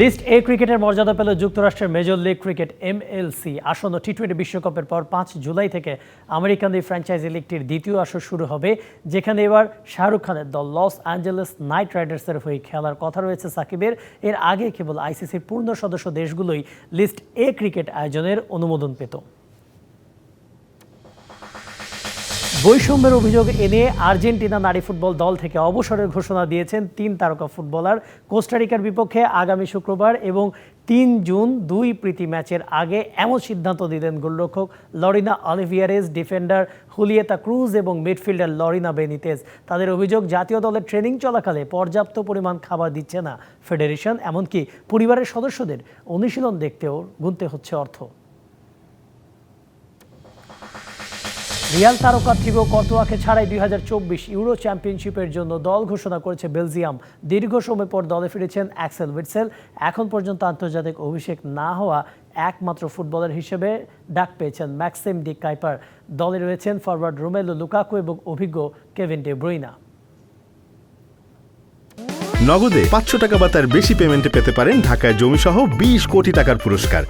List এ ক্রিকেটের মর্যাদা পেল যুক্তরাষ্ট্রের মেজর লিগ ক্রিকেট এমএলসি। আসন্ন টি টোয়েন্টি বিশ্বকাপের পর পাঁচ জুলাই থেকে আমেরিকান দি ফ্র্যাঞ্চাইজি লিগটির দ্বিতীয় আসর শুরু হবে, যেখানে এবার শাহরুখ খানের দল লস অ্যাঞ্জেলেস নাইট রাইডার্সের হয়ে খেলার কথা রয়েছে সাকিবের। এর আগে কেবল আইসিসির পূর্ণ সদস্য দেশগুলোই লিস্ট এ ক্রিকেট আয়োজনের অনুমোদন পেত। বৈষম্যের অভিযোগ এনে আর্জেন্টিনা নারী ফুটবল দল থেকে অবসরের ঘোষণা দিয়েছেন তিন তারকা ফুটবলার। কোস্টারিকার বিপক্ষে আগামী শুক্রবার এবং তিন জুন দুই প্রীতি ম্যাচের আগে এমন সিদ্ধান্ত দিলেন গোলরক্ষক Lorena Olivares, defender Julieta Cruz এবং মিডফিল্ডার লরিনা বেনিতেজ। তাদের অভিযোগ, জাতীয় দলের ট্রেনিং চলাকালে পর্যাপ্ত পরিমাণ খাবার দিচ্ছে না ফেডারেশন, এমনকি পরিবারের সদস্যদের অনুশীলন দেখতেও গুনতে হচ্ছে অর্থ। রিয়াল তারকা থিবো কর্তোয়াকে ছাড়াই দুই হাজার চব্বিশ ইউরো চ্যাম্পিয়নশিপের জন্য দল ঘোষণা করেছে বেলজিয়াম। দীর্ঘ সময় পর দলে ফিরেছেন অ্যাক্সেল উইটসেল। এখন পর্যন্ত আন্তর্জাতিক অভিষেক না হওয়া একমাত্র ফুটবলার হিসেবে ডাক পেয়েছেন ম্যাক্সিম ডি কাইপার। দলে রয়েছেন ফরওয়ার্ড রোমেলো লুকাকু এবং অভিজ্ঞ কেভিন ডে ব্রুইনা। নগদে পাঁচশো টাকা বা তার বেশি পেমেন্টে পেতে পারেন ঢাকায় জমিসহ বিশ কোটি টাকার পুরস্কার।